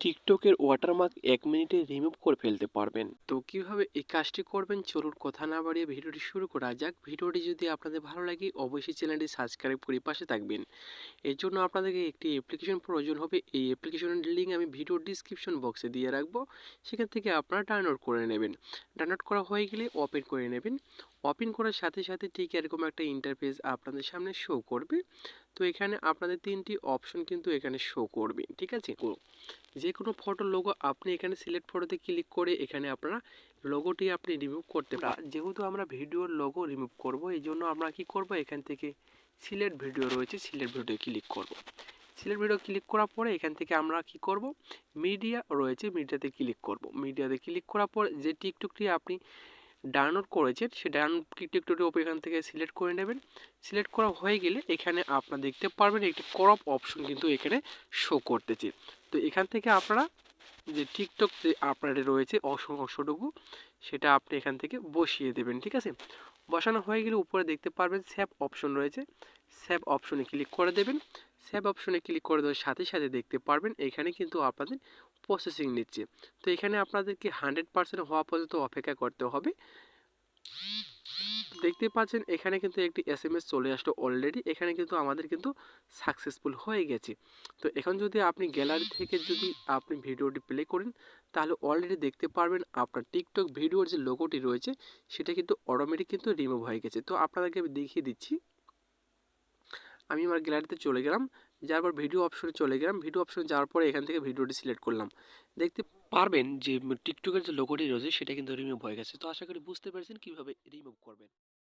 টিকটকের ওয়াটারমার্ক এক মিনিটে রিমুভ করে ফেলতে পারবেন। তো কীভাবে এই কাজটি করবেন? চলুন কথা না বাড়িয়ে ভিডিওটি শুরু করা যাক। ভিডিওটি যদি আপনাদের ভালো লাগে, অবশ্যই চ্যানেলটি সাবস্ক্রাইব করে পাশে থাকবেন। এর জন্য আপনাদেরকে একটি অ্যাপ্লিকেশন প্রয়োজন হবে। এই অ্যাপ্লিকেশনের লিঙ্ক আমি ভিডিও ডিসক্রিপশন বক্সে দিয়ে রাখব। সেখান থেকে আপনারা ডাউনলোড করে নেবেন। ডাউনলোড করা হয়ে গেলে ওপেন করে নেবেন। ওপেন করার সাথে সাথে ঠিক এরকম একটা ইন্টারফেস আপনাদের সামনে শো করবে। তো এখানে আপনাদের তিনটি অপশন কিন্তু এখানে শো করবে ঠিক আছে? যে কোনো ফটো লোগো আপনি এখানে সিলেক্ট ফটোতে ক্লিক করে এখানে আপনারা লোগোটি আপনি রিমুভ করতে পারেন। যেহেতু আমরা ভিডিওর লোগো রিমুভ করব এই জন্য আমরা কি করব? এখান থেকে সিলেক্ট ভিডিও রয়েছে সিলেক্ট ভিডিও ক্লিক করব। সিলেক্ট ভিডিও ক্লিক করার পরে এখান থেকে আমরা কি করব? মিডিয়া রয়েছে মিডিয়াতে ক্লিক করব। মিডিয়াতে ক্লিক করার পর যে টিকটকটি আপনি ডাউনলোড করেছেন সেই ডাউনলোড টিকটকটি ওপর এখান থেকে সিলেক্ট করে নেবেন। সিলেক্ট করা হয়ে গেলে এখানে আপনারা দেখতে পারবেন একটি ক্রপ অপশন কিন্তু এখানে শো করতেছে। তো এখান থেকে আপনারা যে টিকটক যে আপনার রয়েছে অংশ অংশটুকু, সেটা আপনি এখান থেকে বসিয়ে দেবেন, ঠিক আছে? বসানো হয়ে গেলে উপরে দেখতে পারবেন স্যাপ অপশন রয়েছে। স্যাপ অপশনে ক্লিক করে দেবেন। স্যাপ অপশনে ক্লিক করে দেওয়ার সাথে সাথে দেখতে পারবেন এখানে কিন্তু আপনাদের প্রসেসিং নিচ্ছে। তো এখানে আপনাদেরকে হান্ড্রেড পার্সেন্ট হওয়া পর্যন্ত অপেক্ষা করতে হবে। দেখতে পাচ্ছেন এখানে কিন্তু একটি এস এম এস চলে আসলো অলরেডি এখানে কিন্তু আমাদের কিন্তু সাকসেসফুল হয়ে গেছে। তো এখন যদি আপনি গ্যালারি থেকে যদি আপনি ভিডিওটি প্লে করেন, তাহলে অলরেডি দেখতে পারবেন আপনার টিকটক ভিডিওর যে লোগোটি রয়েছে, সেটা কিন্তু অটোমেটিক কিন্তু রিমুভ হয়ে গেছে। তো আপনাদেরকে আমি দেখিয়ে দিচ্ছি। আমি আমার গ্যালারিতে চলে গেলাম। যার পর ভিডিও অপশনে চলে গেলাম। ভিডিও অপশনে যাওয়ার পরে এখান থেকে ভিডিওটি সিলেক্ট করলাম। দেখতে পারবেন যে টিকটকের যে লোগোটি রয়েছে, সেটা কিন্তু রিমুভ হয়ে গেছে। তো আশা করি বুঝতে পেরেছেন কীভাবে রিমুভ করবেন।